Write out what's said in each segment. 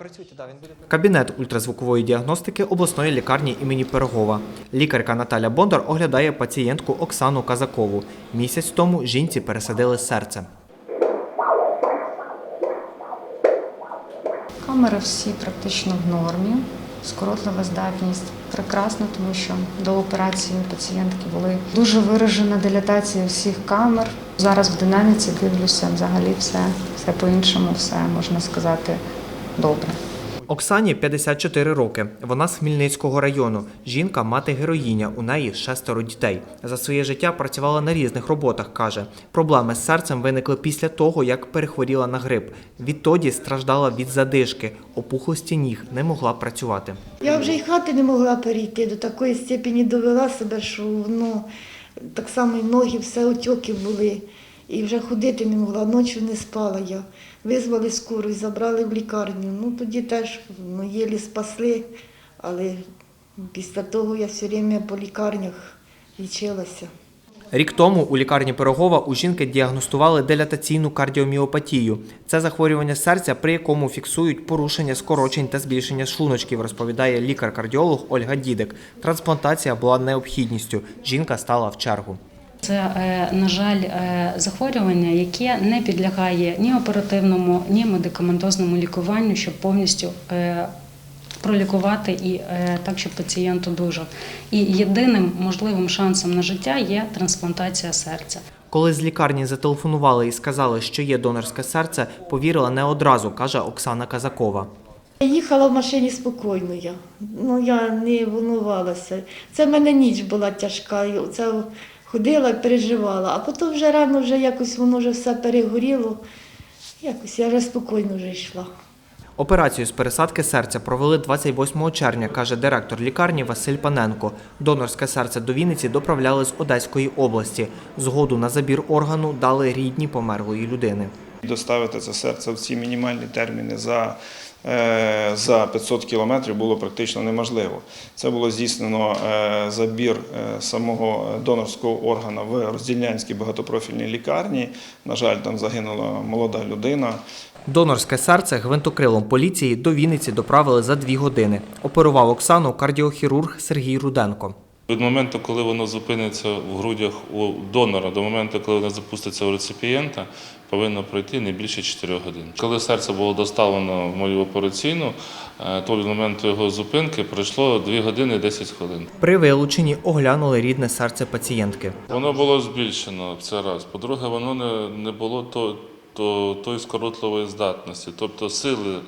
Працюйте, да, він буде. Кабінет ультразвукової діагностики обласної лікарні імені Пирогова. Лікарка Наталя Бондар оглядає пацієнтку Оксану Казакову. Місяць тому жінці пересадили серце. Камери всі практично в нормі. Скоротлива здатність прекрасно, тому що до операції у пацієнтки були дуже виражена дилатація всіх камер. Зараз в динаміці дивлюся, взагалі все, все по-іншому, все можна сказати добре. Оксані 54 роки. Вона з Хмельницького району. Жінка мати героїня. У неї шестеро дітей. За своє життя працювала на різних роботах. каже, проблеми з серцем виникли після того, як перехворіла на грип. Відтоді страждала від задишки, опухлості ніг, не могла працювати. Я вже й хати не могла перейти, до такої степені довела себе, що ну, так само і ноги, все отьоки були. І вже ходити не могла, ночі не спала я. Визвали скору і забрали в лікарню. Ну тоді теж ну, єлі спасли, але після того я все время по лікарнях лічилася. Рік тому у лікарні Пирогова у жінки діагностували дилатаційну кардіоміопатію. Це захворювання серця, при якому фіксують порушення скорочень та збільшення шлуночків, розповідає лікар-кардіолог Ольга Дідик. Трансплантація була необхідністю. Жінка стала в чергу. Це, е, на жаль, е, захворювання, яке не підлягає ні оперативному, ні медикаментозному лікуванню, щоб повністю е, пролікувати і так, щоб пацієнт одужав. І єдиним можливим шансом на життя є трансплантація серця. Коли з лікарні зателефонували і сказали, що є донорське серце, повірила не одразу, каже Оксана Казакова. Я їхала в машині спокійно я. Ну я не волнувалася. Це в мене ніч була тяжка. Це ходила, переживала, а потім вже рано вже якось воно вже все перегоріло. Якось я вже спокійно вже йшла. Операцію з пересадки серця провели 28 червня, каже директор лікарні Василь Паненко. Донорське серце до Вінниці доправляли з Одеської області. Згоду на забір органу дали рідні померлої людини. Доставити це серце в ці мінімальні терміни за, за 500 кілометрів було практично неможливо. Це було здійснено е, забір е, самого донорського органа в роздільнянській багатопрофільній лікарні. На жаль, там загинула молода людина. Донорське серце гвинтокрилом поліції до Вінниці доправили за дві години. Оперував Оксану кардіохірург Сергій Руденко. Від моменту, коли воно зупиниться в грудях у донора, до моменту, коли воно запуститься у реципієнта, повинно пройти не більше 4 годин. Коли серце було доставлено в мою операційну, е, то в момент його зупинки пройшло 2 години 10 хвилин. При вилученні оглянули рідне серце пацієнтки. Воно було збільшено це раз. По-друге, воно не, не було то, то, тої скоротливої здатності, тобто сили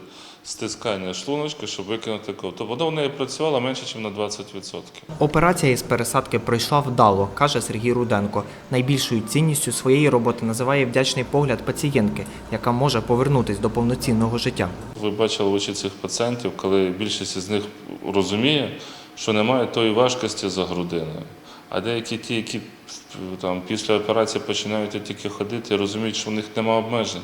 стискання шлуночки, щоб викинути кров. Тобто воно в неї працювало менше, ніж на 20%. Операція із пересадки пройшла вдало, каже Сергій Руденко. Найбільшою цінністю своєї роботи називає вдячний погляд пацієнтки, яка може повернутись до повноцінного життя. Ви бачили очі цих пацієнтів, коли більшість з них розуміє, що немає тої важкості за грудиною. А деякі ті, які там після операції починають тільки ходити, розуміють, що в них немає обмежень.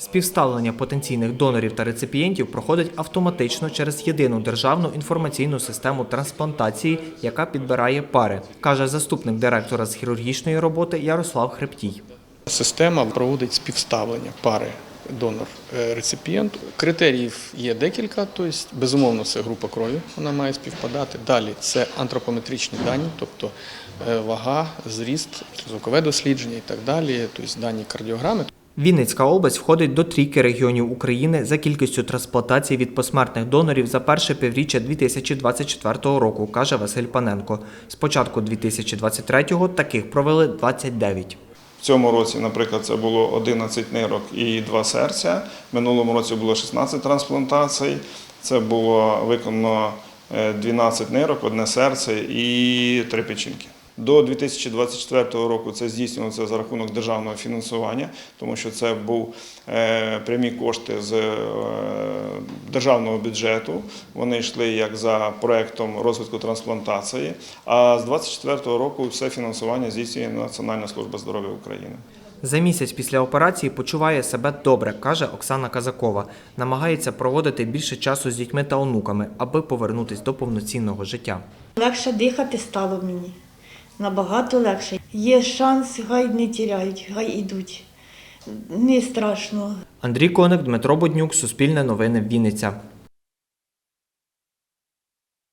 Співставлення потенційних донорів та реципієнтів проходить автоматично через єдину державну інформаційну систему трансплантації, яка підбирає пари, каже заступник директора з хірургічної роботи Ярослав Хребтій. Система проводить співставлення пари донор-реципієнт. Критеріїв є декілька, тобто, безумовно, це група крові, вона має співпадати. Далі це антропометричні дані, тобто е, вага, зріст, звукове дослідження і так далі, тобто дані кардіограми. Вінницька область входить до трійки регіонів України за кількістю трансплантацій від посмертних донорів за перше півріччя 2024 року, каже Василь Паненко. З початку 2023-го таких провели 29. В цьому році, наприклад, це було 11 нирок і 2 серця. В минулому році було 16 трансплантацій. Це було виконано е, 12 нирок, одне серце і три печінки. До 2024 року це здійснювалося за рахунок державного фінансування, тому що це був е, прямі кошти з е, державного бюджету. Вони йшли як за проектом розвитку трансплантації. А з 2024 року все фінансування здійснює Національна служба здоров'я України. За місяць після операції почуває себе добре, каже Оксана Казакова. Намагається проводити більше часу з дітьми та онуками, аби повернутись до повноцінного життя. Легше дихати стало мені. Набагато легше. Є шанс, хай не тіряють, хай ідуть. Не страшно. Андрій Коник, Дмитро Боднюк, Суспільне новини, Вінниця.